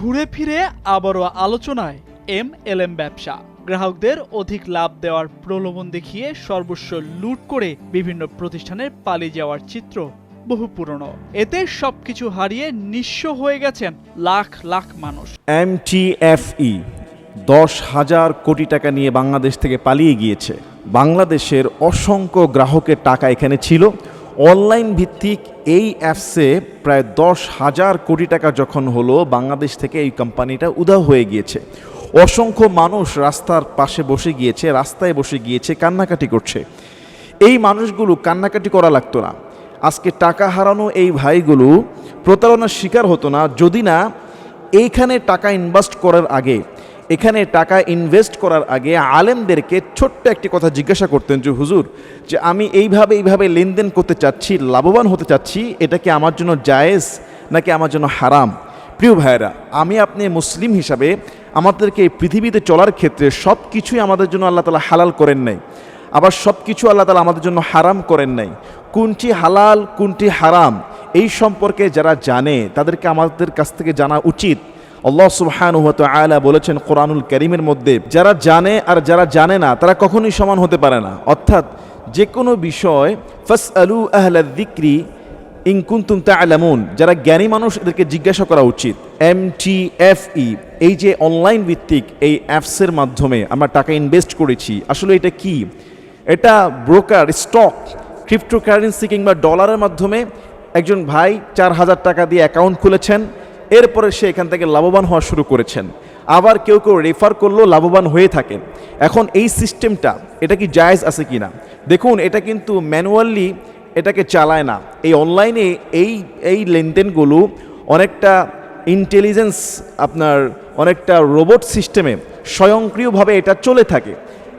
ঘুরে ফিরে আবারও আলোচনায় এম এল এম ব্যবসা। গ্রাহকদের অধিক লাভ দেওয়ার প্রলোভন দেখিয়ে সর্বস্ব লুট করে বিভিন্ন প্রতিষ্ঠানের পালিয়ে যাওয়ার চিত্র বহু পুরনো। এতে সবকিছু হারিয়ে নিঃস্ব হয়ে গেছেন লাখ লাখ মানুষ। এমটিএফই E, দশ হাজার কোটি টাকা নিয়ে বাংলাদেশ থেকে পালিয়ে গিয়েছে। বাংলাদেশের অসংখ্য গ্রাহকের টাকা এখানে ছিল। অনলাইন ভিত্তিক এই অ্যাপসে প্রায় দশ হাজার কোটি টাকা যখন হলো, বাংলাদেশ থেকে এই কোম্পানিটা উধাও হয়ে গিয়েছে। অসংখ্য মানুষ রাস্তার পাশে বসে গিয়েছে, রাস্তায় বসে গিয়েছে, কান্নাকাটি করছে। এই মানুষগুলো কান্নাকাটি করা লাগতো না। আজকে টাকা হারানো এই ভাইগুলো প্রতারণার শিকার হতো না। যদি না, এইখানে টাকা ইনভেস্ট করার আগে এখানে টাকা ইনভেস্ট করার আগে আলেমদেরকে ছোট্ট একটি কথা জিজ্ঞাসা করতেন যে, হুজুর, যে আমি এইভাবে এইভাবে লেনদেন করতে চাচ্ছি, লাভবান হতে চাচ্ছি, এটা কি আমার জন্য জায়েজ নাকি আমার জন্য হারাম? প্রিয় ভাইয়েরা, আমি আপনি মুসলিম হিসাবে আমাদেরকে এই পৃথিবীতে চলার ক্ষেত্রে সব কিছুই আমাদের জন্য আল্লাহ তালা হালাল করেন নাই। আবার সব কিছু আল্লাহ তালা আমাদের জন্য হারাম করেন নাই। কোনটি হালাল, কোনটি হারাম, এই সম্পর্কে যারা জানে, তাদেরকে আমাদের কাছ থেকে জানা উচিত। আল্লাহ সুবহানুহ আলা বলেছেন কোরআনুল করিমের মধ্যে, যারা জানে আর যারা জানে না, তারা কখনোই সমান হতে পারে না। অর্থাৎ যে কোনো বিষয় ফাস আলু আহলা দিক্রি ইনকুন্তুম তালামুন যারা জ্ঞানী মানুষ, এদেরকে জিজ্ঞাসা করা উচিত। এম টি এফ ই, এই যে অনলাইন ভিত্তিক এই অ্যাপসের মাধ্যমে আমরা টাকা ইনভেস্ট করেছি, আসলে এটা কি? এটা ব্রোকার স্টক ক্রিপ্টোকারেন্সি কিংবা ডলারের মাধ্যমে একজন ভাই চার হাজার টাকা দিয়ে অ্যাকাউন্ট খুলেছেন এরপরে সে এখান থেকে লাভবান হওয়া শুরু করেছেন। আবার কেউ কেউ রেফার করলেও লাভবান হয়ে থাকেন। এখন এই সিস্টেমটা এটা কি জায়েজ আছে কি না দেখুন, এটা কিন্তু ম্যানুয়ালি এটাকে চালায় না। এই অনলাইনে এই এই লেনদেনগুলো অনেকটা ইন্টেলিজেন্স আপনার অনেকটা রোবট সিস্টেমে স্বয়ংক্রিয়ভাবে এটা চলে থাকে।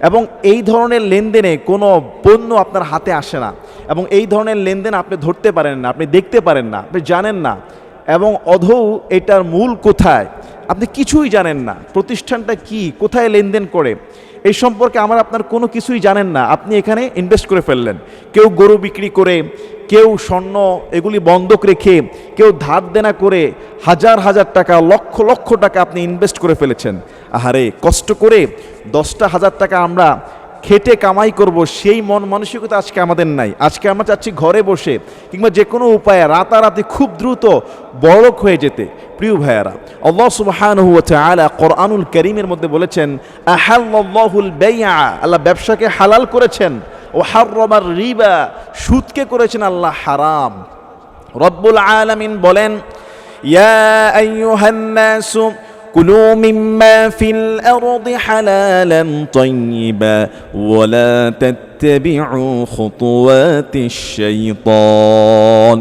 এবং এই ধরনের লেনদেনে কোনো পণ্য আপনার হাতে আসে না। এবং এই ধরনের লেনদেন আপনি ধরতে পারেন না, আপনি দেখতে পারেন না, আপনি জানেন না। এবং অধৌ এটার মূল কোথায়? আপনি কিছুই জানেন না। প্রতিষ্ঠানটা কি? কোথায় লেনদেন করে? এই সম্পর্কে আমার আপনার কোনো কিছুই জানেন না। আপনি এখানে ইনভেস্ট করে ফেললেন। কেউ গরু বিক্রি করে, কেউ স্বর্ণ এগুলি বন্ধক রেখে, কেউ ধার দেনা করে হাজার হাজার টাকা, লক্ষ লক্ষ টাকা আপনি ইনভেস্ট করে ফেলেছেন। আহারে, কষ্ট করে দশটা হাজার টাকা আমরা খেটে কামাই করব, সেই মন মানসিকতা আজকে আমাদের নাই। আজকে আমরা চাচ্ছি ঘরে বসে কিংবা যে কোনো উপায়ে রাতারাতি খুব দ্রুত বড়লোক হয়ে যেতে। প্রিয় ভাইয়ারা, আল্লাহ সুবহানাহু ওয়া তাআলা কোরআনুল কারীমের মধ্যে বলেছেন, আহাল্লাল্লাহুল বাইআ আল্লাহ ব্যবসাকে হালাল করেছেন। ও হাররামার রিবা সুদকে করেছেন আল্লাহ হারাম। রব্বুল আলামিন বলেন, ইয়া كلوا مما في الأرض حلالا طيبا ولا تتبعوا خطوات الشيطان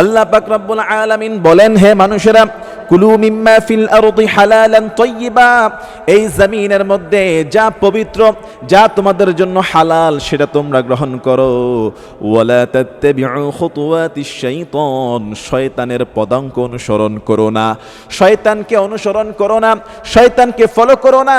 আল্লাহ পাক রব্বুল আলামিন বলেন হে মানুষেরা কুলু মিম্মা ফিল আরদি হালালান তাইয়্যিবা এই জমিনের মধ্যে যা পবিত্র, যা তোমাদের জন্য হালাল, সেটা তোমরা গ্রহণ করো। ওয়ালা তাত্তাবিউ খুতুওয়াতিশ শাইতান, শয়তানের পদাঙ্ক অনুসরণ করো না। শয়তানকে অনুসরণ করো না, শয়তানকে ফলো করো না।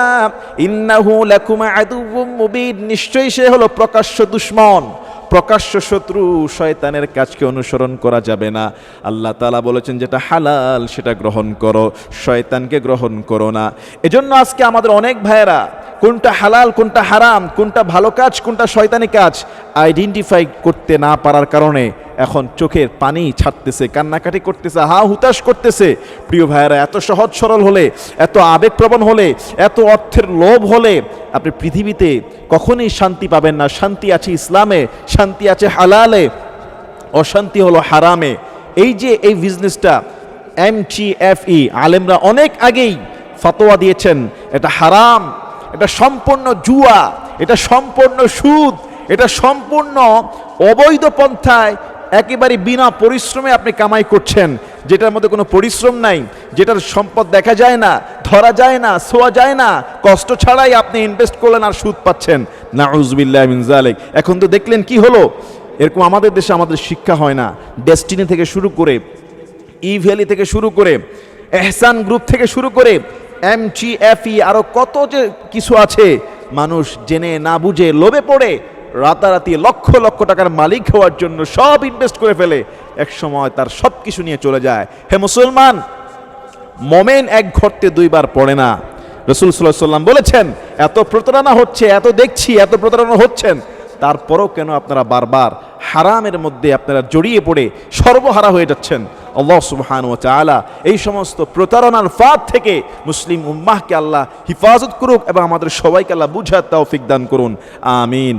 ইন্নাহু লাকুম আদুউম মুবিন, নিশ্চয়ই সে হলো প্রকাশ্য দুশ্মন। প্রকাশ্য শত্রু শয়তানের কাজকে অনুসরণ করা যাবে না। আল্লাহ তালা বলেছেন, যেটা হালাল, সেটা গ্রহণ করো। শয়তানকে গ্রহণ করো না। এজন্য আজকে আমাদের অনেক ভাইয়েরা, কোনটা হালাল, কোনটা হারাম, কোনটা ভালো কাজ, কোনটা শয়তানি কাজ আইডেন্টিফাই করতে না পারার কারণে এখন চোখের পানি ছাড়তেছে, কান্নাকাটি করতেছে, হা হুতাশ করতেছে। প্রিয় ভাইয়েরা, এত সহজ সরল হলে, এত আবেগপ্রবণ হলে, এত অর্থের লোভ হলে, আপনি পৃথিবীতে কখনোই শান্তি পাবেন না। শান্তি আছে ইসলামে শান্তি আছে হালালে, অশান্তি হলো হারামে। এই যে এই বিজনেসটা এম টি এফ ই আলেমরা অনেক আগেই ফতোয়া দিয়েছেন, এটা হারাম, এটা সম্পূর্ণ জুয়া, এটা সম্পূর্ণ সুদ, এটা সম্পূর্ণ অবৈধ পন্থায় একেবারে বিনা পরিশ্রমে আপনি কামাই করছেন। যেটার মধ্যে কোনো পরিশ্রম নাই, যেটার সম্পদ দেখা যায় না, ধরা যায় না ছোঁয়া যায় না, কষ্ট ছাড়াই আপনি ইনভেস্ট করলেন আর সুদ পাচ্ছেন। না উজবিল্লাহ মিনজালেক এখন তো দেখলেন কি হলো? এরকম আমাদের দেশে আমাদের শিক্ষা হয় না। ডেস্টিনি থেকে শুরু করে ই ভ্যালি থেকে শুরু করে এহসান গ্রুপ থেকে শুরু করে এম জি এফ ই আরও কত যে কিছু আছে, মানুষ জেনে না বুঝে লোভে পড়ে রাতারাতি লক্ষ লক্ষ টাকার মালিক হওয়ার জন্য সব ইনভেস্ট করে ফেলে। এক সময় তার সব কিছু নিয়ে চলে যায়। হে মুসলমান, মোমেন এক ঘরতে দুইবার পড়ে না। রসুল সাল্লাম বলেছেন, এত প্রতারণা হচ্ছে, এত দেখছি, এত প্রতারণা হচ্ছেন। তারপরও কেন আপনারা বারবার হারামের মধ্যে আপনারা জড়িয়ে পড়ে সর্বহারা হয়ে যাচ্ছেন? আল্লাহ সুবহান ও চালা এই সমস্ত প্রতারণার ফাঁদ থেকে মুসলিম উম্মাহকে আল্লাহ হিফাজত করুক এবং আমাদের সবাইকে আল্লাহ বুঝার তৌফিক দান করুন। আমিন।